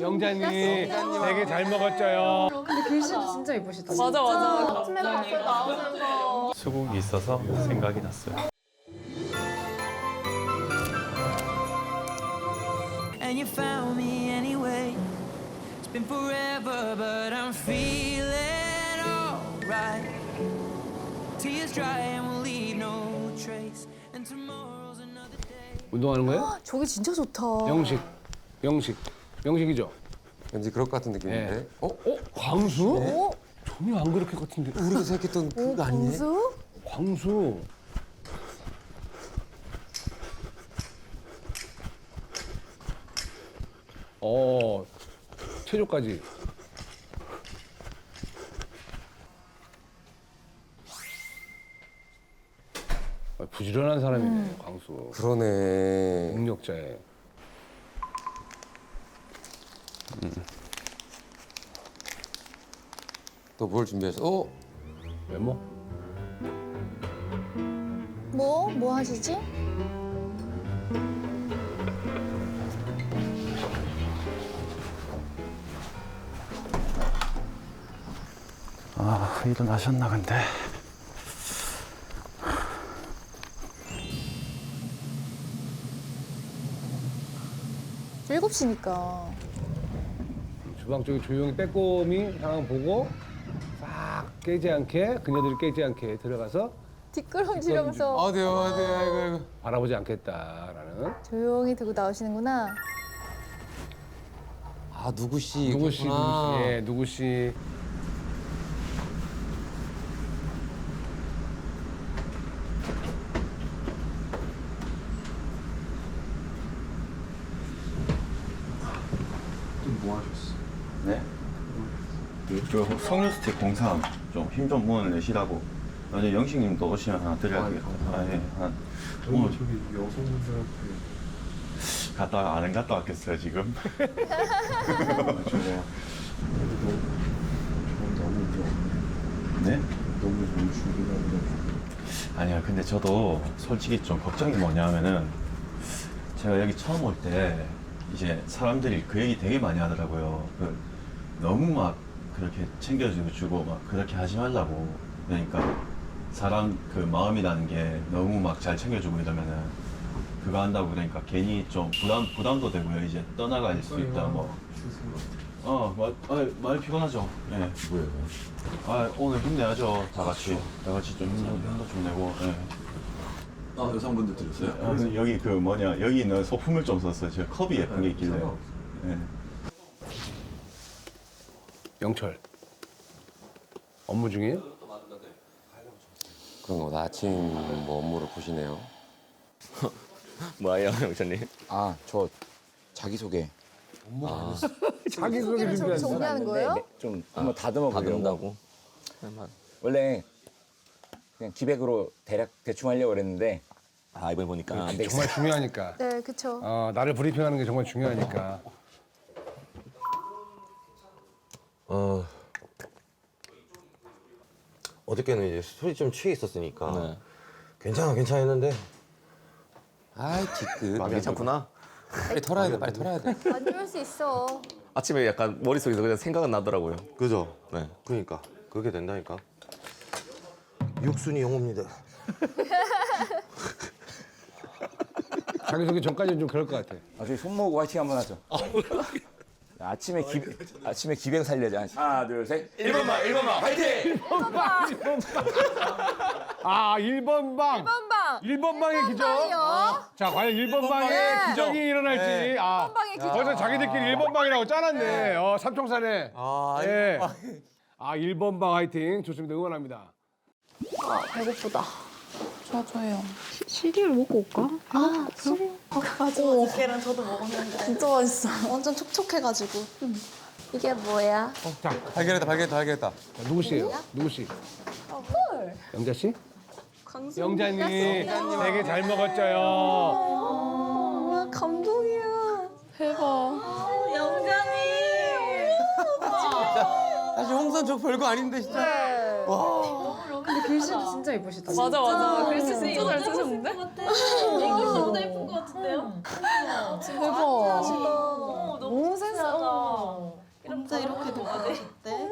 영자님 되게 잘 먹었죠요. 근데 글씨도 진짜 예쁘시다. 맞아 맞아. 아침에 밥에 나오면서 수국이 있어서 생각이 났어요. and you found me anyway. It's been forever, but I'm feeling alright. Tears dry and we'll leave no trace. And tomorrow's another day. 운동하는 거예요? 저기 진짜 좋다. 영식, 영식, 영식이죠. 왠지 그럴 것 같은 느낌인데. 네. 어? 어, 광수? 어? 전혀 안 그렇게 같은데. 우리가 생각했던 그거 아니네? 무수? 광수. 어, 체조까지. 아, 부지런한 사람이네, 광수. 그러네. 능력자에. 또 뭘 준비했어? 어? 외모? 뭐? 뭐 하시지? 아 일어나셨나 근데. 일곱 시니까. 주방 쪽에 조용히 빼꼼히 상황 보고 싹 깨지 않게 그녀들이 깨지 않게 들어가서 뒷걸음질하면서 어디요, 어디요, 아이고, 아이고. 바라보지 않겠다라는 조용히 들고 나오시는구나. 아, 누구 씨. 누구씨 있겠구나. 누구 씨 예 누구씨 네? 그 성류스틱 공사 좀힘 좀 모아 내시라고. 어제 영식님도 오시면 하나 드려야 되겠다. 아, 예. 한 오늘 저기 여성분들한테 갔다 안 갔다 왔겠어요 지금. 저거 그래도 좀 너무 좀 네? 너무 좀 준비가 아니야 근데 저도 솔직히 좀 걱정이 뭐냐면은 제가 여기 처음 올 때 이제 사람들이 그 얘기 되게 많이 하더라고요 그 너무 막 그렇게 챙겨주고 막 그렇게 하지 말라고 그러니까 사람 그 마음이라는 게 너무 막 잘 챙겨주고 이러면은 그거 한다고 그러니까 괜히 좀 부담 부담도 되고요 이제 떠나갈 수 있다 뭐 어, 마, 아, 많이 피곤하죠. 예. 뭐예요? 아, 오늘 힘내야죠. 다 같이. 다 같이 좀 힘도, 힘도 좀 내고, 예. 아 여성분들 들었어요? 아, 여기 그 뭐냐, 여기 있는 소품을 좀 썼어요. 저 컵이 예쁜 게 있길래. 예. 영철 업무 중이에요? 그런 거다. 아침 뭐 업무를 보시네요. 뭐예요, 영철님? 아, 저 자기소개. 자기 소개 소개를 준비하는 정리하는 거예요? 네, 좀 한번 다듬어 보려고. 원래 그냥 기백으로 대략 대충 하려고 그랬는데 아, 이번에 보니까 안 되겠어. 정말 중요하니까 네, 그쵸. 어, 나를 브리핑하는 게 정말 중요하니까 어 어저께는 이제 술이 좀 취해 있었으니까 네. 괜찮아 괜찮아 했는데 아이, 뒤끝. 아, 괜찮구나 빨리 털어야 돼, 빨리 털어야 돼. 안 좋을 수 있어. 아침에 약간 머릿속에서 그냥 생각은 나더라고요. 그죠? 네. 그러니까 그게 된다니까 육순이 영호입니다 자기 소개 전까지는 좀 그럴 것 같아. 아, 저희 손 모으고 화이팅 한번 하죠. 아침에 기 아침에 기백 살려자. 하나, 둘, 셋. 1번만, 1번만, 화이팅! 아 1번 방 1번 방. 1번 방의 기적 방이요? 자 과연 1번 방의 방의 기적이 일어날지 아 1번 방의 기적. 벌써 자기들끼리 1번 방이라고 짜놨네 어 삼총사네 아, 예. 아 1번 방 화이팅 좋습니다 응원합니다 배고프다. 저 저예요. 시리얼 먹고 올까? 아, 시리얼. 어, 맞아. 어저께는 저도 먹었는데. 진짜 맛있어. 완전 촉촉해가지고. 이게 뭐야? 자 발견했다, 발견했다, 발견했다. 누구 씨예요? 누구 씨? 영자 씨? 영자님 되게 잘 먹었죠요. 와, 감동이야. 대박. 사실 홍선 저 별거 아닌데, 진짜. 근데 글씨도 진짜 예쁘시다. 맞아 맞아. 글씨 진짜 잘 쓰셨는데? 글씨 너무 아, 예쁜 것 같은데요? 아, 대박. 너무 센스. 어. 혼자 이렇게 도와드릴때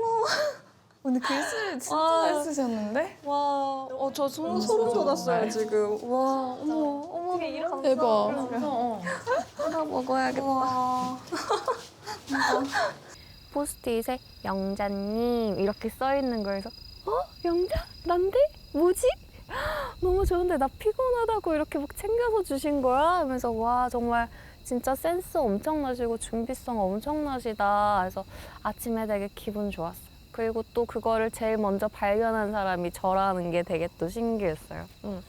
근데 글씨 진짜 와. 잘 쓰셨는데? 와, 어, 저 소, 소름 돋았어요 지금. 와, 어머, 어머, 대박. 하나 먹어야겠다. 포스트잇에 영자님 이렇게 써 있는 거에서 어? 영자? 난데? 뭐지? 너무 좋은데 나 피곤하다고 이렇게 막 챙겨서 주신 거야? 하면서 와 정말 진짜 센스 엄청나시고 준비성 엄청나시다. 그래서 아침에 되게 기분 좋았어요. 그리고 또 그거를 제일 먼저 발견한 사람이 저라는 게 되게 또 신기했어요. 응.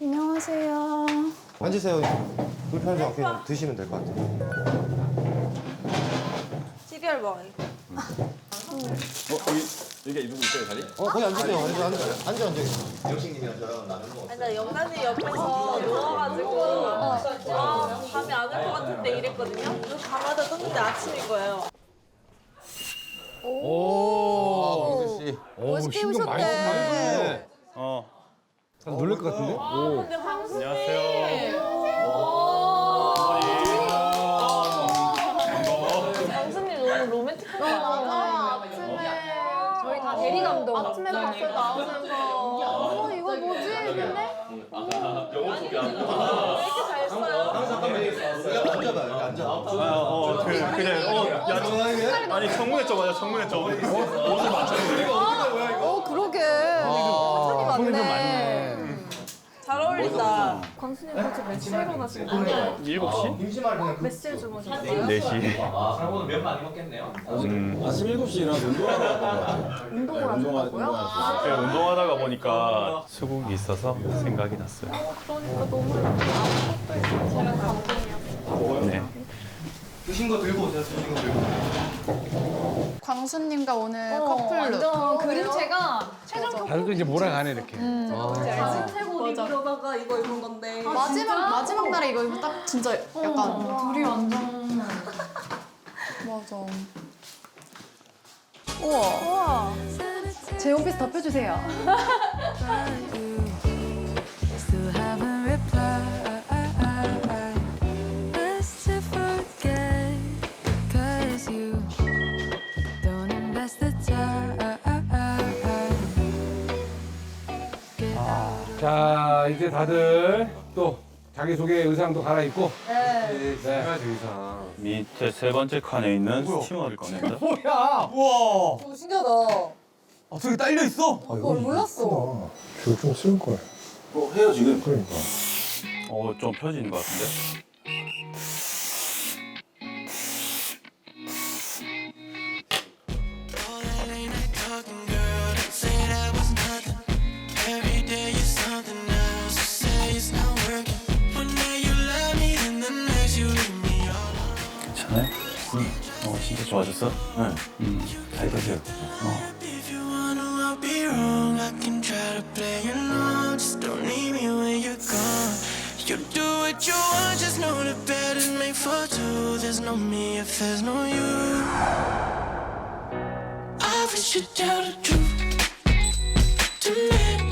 안녕하세요. 앉으세요. 불편하지 않게 그냥 드시면 될 것 같아요. 시리얼 먹어. 여기 누구 있어요 자리? 어, 거기 앉으세요. 앉아, 앉아, 앉아, 앉아. 아니, 나 영란이 옆에서 누워가지고 아, 잠이 안 올 것 같은데 이랬거든요. 눈 감아다 떴는데 아침인 거예요. 오. 씨. 오, 신경 많이 쓰네. 어. 놀랄 것 같은데? 오. 근데 황수님. 황수님 너무 로맨틱하다. 저희 다 대리 아침에 봤어 나오면서. 어 이거 뭐지 했는데. 왜 이렇게 잘 써요? 앉아봐, 여기 앉아. 어, 그, 그래. 어, 야, 아니, 청문회 좀 하자, 청문회 좀. 옷을 맞췄는데. 어 그러게. 아, 손이 좀 많네. 잘 어울린다. 광수님 벌써 몇 시에 일어나신 거예요? 7시? 몇 시에 주무셨어요? 4시. 아침 7시에 일어나서 운동하러 갔다 운동을 하셨다고요? 네, 운동하다가 보니까 수국이 있어서 생각이 났어요. 그러니까 너무 아무것도 제가 감동이었어요. 네. 드신 거 들고 오세요. 드신 거 들고. 광수님과 오늘 커플룩. 완전 그림체가 최종 다들 이제 몰아가네, 이렇게. 최고 입으려다가 이거 입은 건데. 마지막 마지막 날에 이거 입으면 딱 진짜 약간 둘이 완전 맞아. 우와. 제 원피스 덮여주세요. 자, 이제 다들 또 자기소개 의상도 갈아입고. 네. 밑에 세 번째 칸에 있는 스티머를 꺼낸다. 뭐야? 우와. 오, 신기하다. 아, 저기 딸려 있어. 어, 몰랐어. 좀쓸 걸. 어, 해요 지금. 그러니까. 어, 좀 펴지는 것 같은데? 좋아졌어? 네. 음, 잘 되세요. 어. If you wanna, I'll be wrong. I can try to play along. Just don't leave me when you're gone. You do what you want, just know the bed is made for two. There's no me if there's no you. I wish you'd tell the truth to me.